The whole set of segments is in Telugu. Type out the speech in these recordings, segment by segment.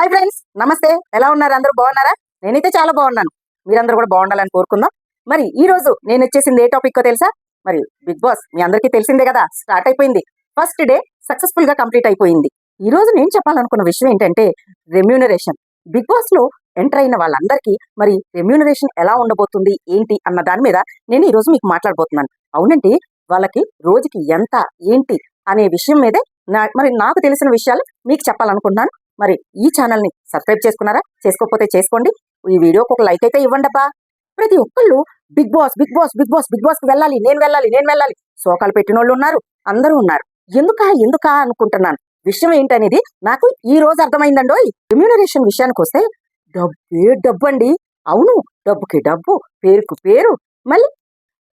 హాయ్ ఫ్రెండ్స్ నమస్తే. ఎలా ఉన్నారు? అందరూ బాగున్నారా? నేనైతే చాలా బాగున్నాను. మీరందరూ కూడా బాగుండాలని కోరుకుందాం. మరి ఈ రోజు నేను వచ్చేసింది ఏ టాపిక్ తెలుసా? మరి బిగ్ బాస్ మీ అందరికీ తెలిసిందే కదా స్టార్ట్ అయిపోయింది. ఫస్ట్ డే సక్సెస్ఫుల్గా కంప్లీట్ అయిపోయింది. ఈ రోజు నేను చెప్పాలనుకున్న విషయం ఏంటంటే రెమ్యూనరేషన్ బిగ్ బాస్లో ఎంటర్ అయిన వాళ్ళందరికీ మరి రెమ్యూనరేషన్ ఎలా ఉండబోతుంది ఏంటి అన్న దాని మీద నేను ఈ రోజు మీకు మాట్లాడబోతున్నాను. అవునంటే వాళ్ళకి రోజుకి ఎంత ఏంటి అనే విషయం మీదే నా- మరి నాకు తెలిసిన విషయాలు మీకు చెప్పాలనుకుంటున్నాను. మరి ఈ ఛానల్ని సబ్స్క్రైబ్ చేసుకున్నారా? చేసుకోకపోతే చేసుకోండి. ఈ వీడియోకి ఒక లైక్ అయితే ఇవ్వండి ప్రతి ఒక్కళ్ళు Big Boss Big Boss Big Boss Big బాస్కి వెళ్ళాలి నేను వెళ్ళాలి నేను వెళ్ళాలి. శోకాలు పెట్టిన వాళ్ళు ఉన్నారు అందరూ ఉన్నారు. ఎందుకా ఎందుకా అనుకుంటున్నాను? విషయం ఏంటనేది నాకు ఈ రోజు అర్థమైందండో రెమ్యూనరేషన్ విషయానికి వస్తే డబ్బే డబ్బు అండి. అవును డబ్బుకి డబ్బు పేరుకు పేరు. మళ్ళీ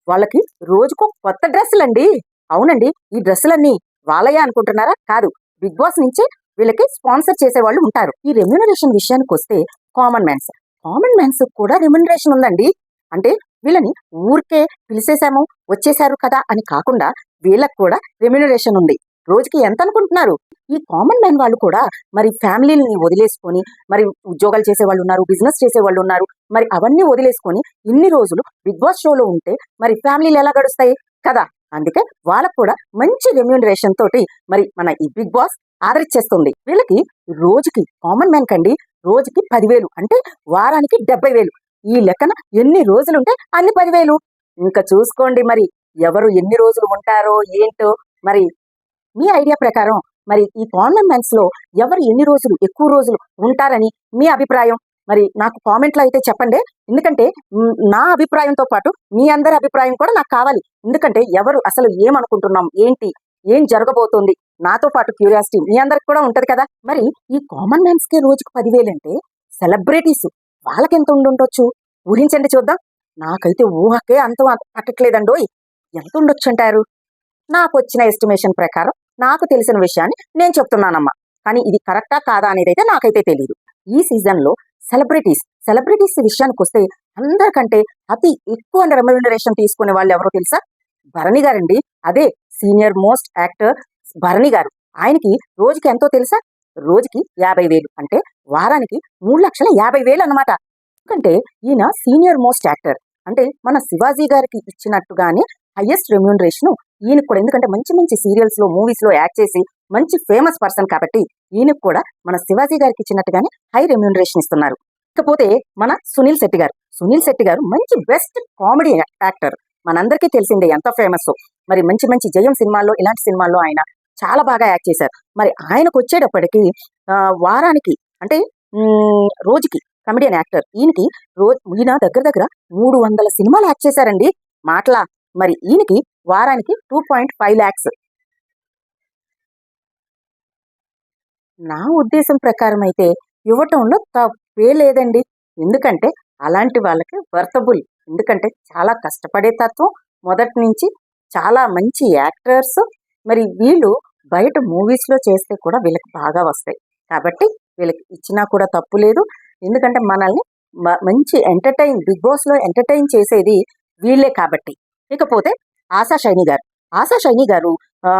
వాళ్ళకి రోజుకు కొత్త డ్రెస్సులండి. అవునండి ఈ డ్రెస్సులన్నీ వాళ్ళయా అనుకుంటున్నారా? కాదు బిగ్ బాస్ నుంచే వీళ్ళకి స్పాన్సర్ చేసే వాళ్ళు ఉంటారు. ఈ రెమ్యూనరేషన్ విషయానికి వస్తే కామన్ మ్యాన్స్ కామన్ మ్యాన్స్ కూడా రెమ్యూనరేషన్ ఉందండి. అంటే వీళ్ళని ఊరికే పిలిచేశాము వచ్చేసారు కదా అని కాకుండా వీళ్ళకి కూడా రెమ్యూనరేషన్ ఉంది. రోజుకి ఎంత అనుకుంటున్నారు? ఈ కామన్ మ్యాన్ వాళ్ళు కూడా మరి ఫ్యామిలీని వదిలేసుకొని మరి ఉద్యోగాలు చేసేవాళ్ళు ఉన్నారు బిజినెస్ చేసే వాళ్ళు ఉన్నారు మరి అవన్నీ వదిలేసుకొని ఇన్ని రోజులు బిగ్ బాస్ షోలో ఉంటే మరి ఫ్యామిలీలు ఎలా గడుస్తాయి కదా? అందుకే వాళ్ళకు కూడా మంచి రెమ్యూనరేషన్ తోటి మరి మన ఈ బిగ్ బాస్ ఆర్డర్ ఇచ్చేస్తుంది వీళ్ళకి రోజుకి కామన్ మ్యాన్ కండి రోజుకి పదివేలు అంటే వారానికి డెబ్బై వేలు ఈ లెక్కన ఎన్ని రోజులు ఉంటే అన్ని పదివేలు. ఇంకా చూసుకోండి మరి ఎవరు ఎన్ని రోజులు ఉంటారో ఏంటో. మరి మీ ఐడియా ప్రకారం మరి ఈ కామన్ మ్యాన్స్లో ఎవరు ఎన్ని రోజులు ఎక్కువ రోజులు ఉంటారని మీ అభిప్రాయం. మరి నాకు కామెంట్లో అయితే చెప్పండి. ఎందుకంటే నా అభిప్రాయంతో పాటు మీ అందరి అభిప్రాయం కూడా నాకు కావాలి. ఎందుకంటే ఎవరు అసలు ఏమనుకుంటున్నాం ఏంటి ఏం జరగబోతోంది? నాతో పాటు క్యూరియాసిటీ మీ అందరికి కూడా ఉంటది కదా? మరి ఈ కామన్ మ్యాన్స్కి రోజుకు పదివేలు అంటే సెలబ్రిటీస్ వాళ్ళకి ఎంత ఉండుండొచ్చు? ఊహించండి చూద్దాం. నాకైతే ఊహకే అంత పట్టట్లేదండోయ్ ఎంత ఉండొచ్చు అంటారు నాకు వచ్చిన ఎస్టిమేషన్ ప్రకారం నాకు తెలిసిన విషయాన్ని నేను చెప్తున్నానమ్మా. కానీ ఇది కరెక్టా కాదా అనేది అయితే నాకైతే తెలియదు ఈ సీజన్లో సెలబ్రిటీస్ సెలబ్రిటీస్ విషయానికి వస్తే అందరికంటే అతి ఎక్కువ రెమ్యూనరేషన్ తీసుకునే వాళ్ళు ఎవరో తెలుసా? భరణి గారండి. అదే senior most actor Bharani garu. ఆయనకి రోజుకి ఎంతో తెలుసా? రోజుకి యాభై వేలు. అంటే వారానికి మూడు లక్షల యాభై వేలు అన్నమాట. ఎందుకంటే ఈయన సీనియర్ మోస్ట్ యాక్టర్. అంటే మన శివాజీ గారికి ఇచ్చినట్టుగానే హైయెస్ట్ రెమ్యూనరేషన్ ఈయనకు కూడా. ఎందుకంటే మంచి మంచి సీరియల్స్లో మూవీస్లో యాక్ట్ చేసి మంచి ఫేమస్ పర్సన్ కాబట్టి ఈయనకు కూడా మన శివాజీ గారికి ఇచ్చినట్టుగానే హై రెమ్యూనరేషన్ ఇస్తున్నారు. ఇకపోతే మన సునీల్ శెట్టి గారు. సునీల్ శెట్టి గారు మంచి బెస్ట్ కామెడీ యాక్టర్. మనందరికీ తెలిసిందే ఎంత ఫేమస్. మరి మంచి మంచి జయం సినిమాల్లో ఇలాంటి సినిమాల్లో ఆయన చాలా బాగా యాక్ట్ చేశారు. మరి ఆయనకు వచ్చేటప్పటికి వారానికి అంటే రోజుకి కమెడియన్ యాక్టర్ ఈయనకి రోజు ఈయన దగ్గర దగ్గర మూడు వందల సినిమాలు యాక్ట్ చేశారండి. మాటలా. మరి ఈయనకి వారానికి టూ పాయింట్ ఫైవ్ ల్యాక్స్. నా ఉద్దేశం ప్రకారం అయితే ఇవ్వటంలో తప్పే లేదండి. ఎందుకంటే అలాంటి వాళ్ళకి వర్తబుల్. ఎందుకంటే చాలా కష్టపడే తత్వం మొదటి నుంచి చాలా మంచి యాక్టర్స్. మరి వీళ్ళు బయట మూవీస్లో చేస్తే కూడా వీళ్ళకి బాగా వస్తాయి. కాబట్టి వీళ్ళకి ఇచ్చినా కూడా తప్పు లేదు. ఎందుకంటే మనల్ని మంచి ఎంటర్టైన్ బిగ్ బాస్లో ఎంటర్టైన్ చేసేది వీళ్ళే కాబట్టి. ఇకపోతే ఆశా షైని గారు. ఆశా షైని గారు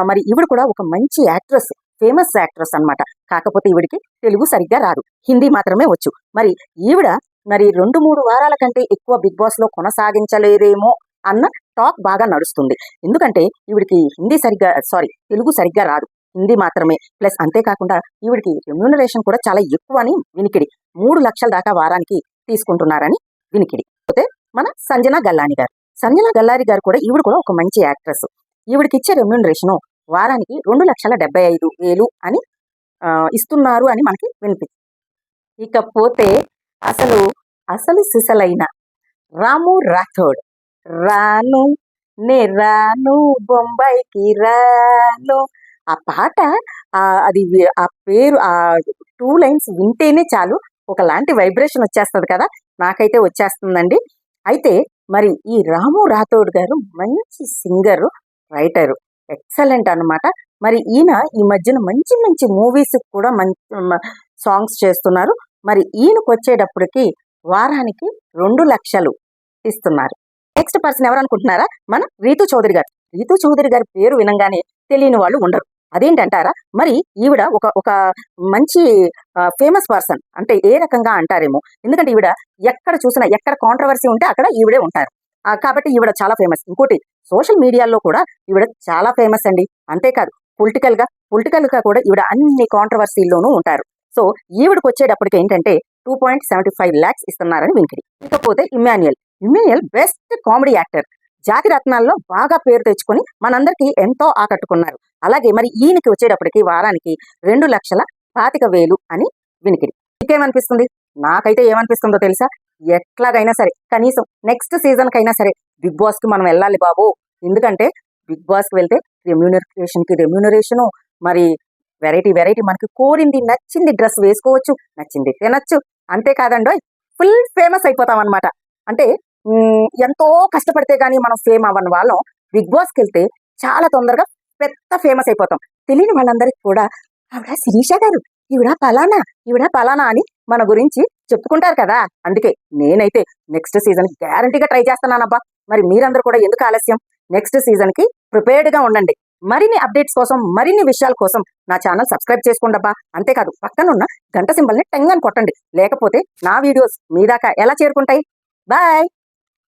మరి ఈవిడ కూడా ఒక మంచి యాక్ట్రెస్ ఫేమస్ యాక్ట్రెస్ అన్నమాట. కాకపోతే ఈవిడికి తెలుగు సరిగ్గా రాదు. హిందీ మాత్రమే వచ్చు. మరి ఈవిడ మరి రెండు మూడు వారాల కంటే ఎక్కువ బిగ్ బాస్లో కొనసాగించలేరేమో అన్న టాక్ బాగా నడుస్తుంది. ఎందుకంటే ఈవిడికి హిందీ సరిగ్గా సారీ తెలుగు సరిగ్గా రాదు. హిందీ మాత్రమే. ప్లస్ అంతేకాకుండా ఈవిడికి రెమ్యూనరేషన్ కూడా చాలా ఎక్కువ అని వినికిడి. మూడు లక్షల దాకా వారానికి తీసుకుంటున్నారని వినికిడి. అయితే మన సంజన గల్లాని గారు. సంజన గల్లారి గారు కూడా ఈవిడ కూడా ఒక మంచి యాక్ట్రెస్. ఈవిడికి ఇచ్చే రెమ్యూనరేషన్ వారానికి రెండు లక్షల డెబ్బై ఐదు వేలు అని ఇస్తున్నారు అని మనకి వినిపి ఇకపోతే అసలు అసలు సిసలైన రాము రాథోడ్. రాను నే రాను బొంబాయికి రాను. ఆ పాట అది ఆ పేరు ఆ టూ లైన్స్ వింటేనే చాలు ఒకలాంటి వైబ్రేషన్ వచ్చేస్తుంది కదా. నాకైతే వచ్చేస్తుందండి. అయితే మరి ఈ రాము రాథోడ్ గారు మంచి సింగర్ రైటరు ఎక్సలెంట్ అన్నమాట. మరి ఈయన ఈ మధ్యన మంచి మంచి మూవీస్ కూడా మంచి సాంగ్స్ చేస్తున్నారు. మరి ఈయనకు వచ్చేటప్పటికి వారానికి రెండు లక్షలు ఇస్తున్నారు. నెక్స్ట్ పర్సన్ ఎవరు అనుకుంటున్నారా? మన రీతు చౌదరి గారు. రీతు చౌదరి గారి పేరు వినంగానే తెలియని వాళ్ళు ఉండరు. అదేంటంటారా? మరి ఈవిడ ఒక ఒక మంచి ఫేమస్ పర్సన్ అంటే ఏ రకంగా అంటారేమో. ఎందుకంటే ఈవిడ ఎక్కడ చూసినా ఎక్కడ కాంట్రవర్సీ ఉంటే అక్కడ ఈవిడే ఉంటారు. కాబట్టి ఈవిడ చాలా ఫేమస్ ఇంకోటి సోషల్ మీడియాలో కూడా ఈవిడ చాలా ఫేమస్ అండి. అంతేకాదు పొలిటికల్గా గా కూడా ఈవిడ అన్ని కాంట్రవర్సీల్లోనూ ఉంటారు. సో ఈవిడకి వచ్చేటప్పటికి ఏంటంటే two point seventy five lakhs ఇస్తున్నారని వినికిడి ఇకపోతే Emmanuel Emmanuel best comedy actor జాతి రత్నాల్లో బాగా పేరు తెచ్చుకొని మనందరికీ ఎంతో ఆకట్టుకున్నారు. అలాగే మరి ఈయనకి వచ్చేటప్పటికి వారానికి రెండు లక్షల పాతిక వేలు అని వినికిడి ఇంకేమనిపిస్తుంది నాకైతే ఏమనిపిస్తుందో తెలుసా? ఎట్లాగైనా సరే కనీసం నెక్స్ట్ సీజన్ కైనా సరే బిగ్ బాస్కి మనం వెళ్ళాలి బాబు. ఎందుకంటే బిగ్ బాస్కి వెళ్తే రెమ్యూనరేషన్కి రెమ్యూనరేషను మరి వెరైటీ వెరైటీ మనకి కోరింది నచ్చింది డ్రెస్ వేసుకోవచ్చు నచ్చింది తినచ్చు. అంతేకాదండోయ్ ఫుల్ ఫేమస్ అయిపోతాం అనమాట అంటే ఎంతో కష్టపడితే కానీ మనం ఫేమ్ అవ్వని వాళ్ళం. బిగ్ బాస్కి వెళ్తే చాలా తొందరగా పెద్ద ఫేమస్ అయిపోతాం. తెలియని వాళ్ళందరికీ కూడా ఆవిడ శిరీష గారు ఈవిడ పలానా ఈవిడ పలానా అని మన గురించి చెప్పుకుంటారు కదా. అందుకే నేనైతే నెక్స్ట్ సీజన్ గ్యారంటీగా ట్రై చేస్తున్నానబ్బా. మరి మీరందరూ కూడా ఎందుకు ఆలస్యం? నెక్స్ట్ సీజన్కి గా ఉండండి. మరిన్ని అప్డేట్స్ కోసం మరిన్ని విషయాల కోసం నా ఛానల్ సబ్స్క్రైబ్ చేసుకోండి అబ్బా. అంతేకాదు పక్కన ఉన్న గంట సింబల్ని టెంగ్ అని కొట్టండి. లేకపోతే నా వీడియోస్ మీ దాకా ఎలా చేరుకుంటాయి? బాయ్!